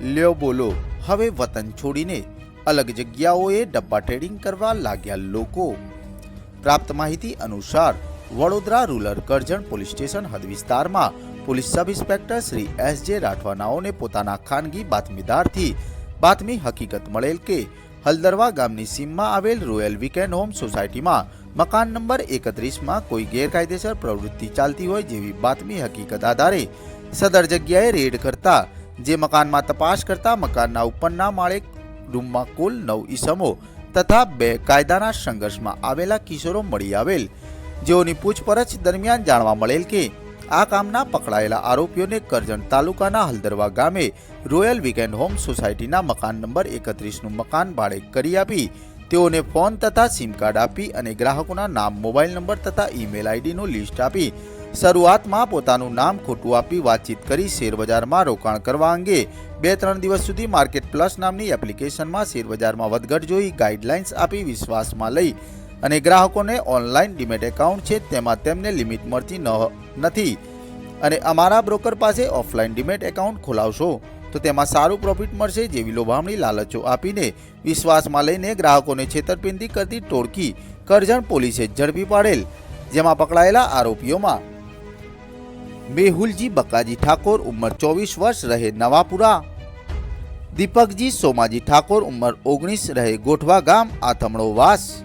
લ્યો બોલો, હવે વતન છોડીને અલગ જગ્યાઓએ ડબ્બા ટ્રેડિંગ કરવા લાગ્યા લોકો. પ્રાપ્ત માહિતી અનુસાર, Vadodara rural Karjan police station હદ વિસ્તારમાં police sub inspector Shri S J રાઠવાનાઓને પોતાના ખાનગી બાતમીદારથી બાતમી હકીકત મળેલ કે હલદરવા ગામની સીમમાં આવેલ રોયલ વીકેન્ડ હોમ સોસાયટીમાં મકાન નંબર એકત્રીસમાં કોઈ ગેરકાયદેસર પ્રવૃત્તિ ચાલતી હોય જેવી બાતમી હકીકત આધારે સદર જગ્યાએ રેડ કરતા જે મકાનમાં તપાસ કરતા મકાનના ઉપરના માળે રૂમમાં કુલ નવ ઈસમો તથા બે કાયદાના સંઘર્ષમાં આવેલા કિશોરો મળી આવેલ. જેઓની પૂછપરછ દરમિયાન જાણવા મળેલ કે આ કામના પકડાયેલા આરોપીઓને કરજણ તાલુકાના હલદરવા ગામે રોયલ વીકેન્ડ હોમ સોસાયટીના મકાન નંબર એકત્રીસનું મકાન ભાડે કરી આપી, તેઓને ફોન તથા સિમ કાર્ડ આપી અને ગ્રાહકોના નામ, મોબાઈલ નંબર તથા ઈમેલ આઈડીનું લિસ્ટ આપી શરૂઆતમાં પોતાનું નામ ખોટું આપી વાતચીત કરી શેરબજારમાં રોકાણ કરવા અંગે બે ત્રણ દિવસ સુધી માર્કેટ પ્લસ નામની એપ્લિકેશનમાં શેરબજારમાં વધઘટ જોઈ ગાઈડલાઇન્સ આપી વિશ્વાસમાં લઈ અને ગ્રાહકોને ઓનલાઈન ડિમેટ એકાઉન્ટ છે તેમાં તેમને લિમિટ મળતી ન નથી. અને અમારા બ્રોકર પાસે ઓફલાઈન ડિમેટ એકાઉન્ટ ખોલાવશો તો તેમાં સારું પ્રોફિટ મળશે જેવી લોભામણી લાલચો આપીને વિશ્વાસમાં લઈને ગ્રાહકોને છેતરપિંડી કરતી ટોળકી કરજણ પોલીસે ઝડપી પાડેલ, જેમાં પકડાયેલા આરોપીઓમાં મેહુલજી બકાજી ઠાકોર ઉંમર ચોવીસ વર્ષ રહે નવાપુરા દીપકજી સોમાજી ઠાકોર ઉંમર ઓગણીસ રહે ગોઠવા ગામ આથમણો વાસ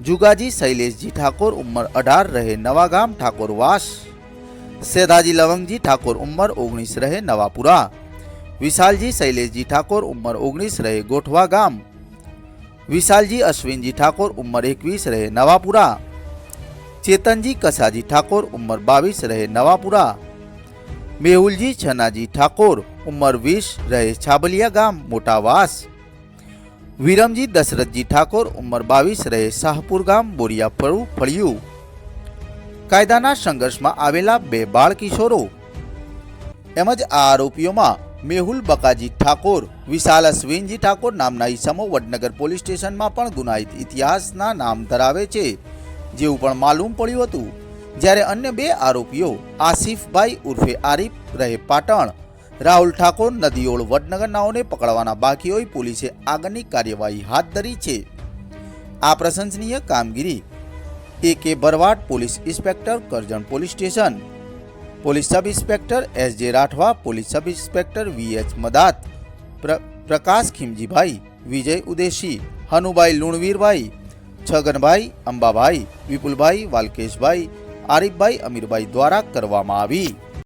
જુગાજી શૈલેષજી ઠાકોર ઉંમર અઢાર રહે નવા ગામ ઠાકોર વાસ સેધાજી લવંગજી ઠાકોર ઉંમર ઓગણીસ રહે નવાપુરા વિશાલજી શૈલેષજી ઠાકોર ઉંમર ઓગણીસ રહે ગોઠવા ગામ વિશાલજી અશ્વિનજી ઠાકોર ઉંમર એકવીસ રહે નવાપુરા ચેતનજી કસાજી ઠાકોર ઉંમર બાવીસ રહે નવાપુરા મેહુલજી છનાજી ઠાકોર ઉંમર વીસ રહે છાબલિયા ગામ મોટાવાસ વિરમજી દશરથજી ઠાકોર ઉંમર બાવીસ રહે શાહપુર ગામ બોરિયા ફળું ફળિયું કાયદાના સંઘર્ષમાં આવેલા બે બાળ કિશોરો તેમજ આ આરોપીઓમાં મેહુલ બકાજી ઠાકોર વિશાલ અશ્વિનજી ઠાકોર નામના ઈસમો વડનગર પોલીસ સ્ટેશનમાં પણ ગુનાહિત ઇતિહાસના નામ ધરાવે છે જેવું પણ માલુમ પડ્યું હતું, જ્યારે અન્ય બે આરોપીઓ, આસિફભાઈ ઉર્ફે આરીફ, રહે પાટણ. રાહુલ ઠાકોર નદીઓળ વડનગરનાઓને પકડવાના બાકી હોય પોલીસે આગળની કાર્યવાહી હાથ ધરી છે. આ પ્રશંસનીય કામગીરી A K Bharwad police inspector Karjan police station. Police sub inspector S J Rathwa, police sub inspector V H Madat, પ્ર, પ્રકાશ ખીમજીભાઈ, વિજય ઉદેશી, હનુભાઈ લુણવીરભાઈ છગનભાઈ અંબાભાઈ વિપુલભાઈ વાલકેશભાઈ આરીફભાઈ અમીરભાઈ દ્વારા કરવામાં આવી.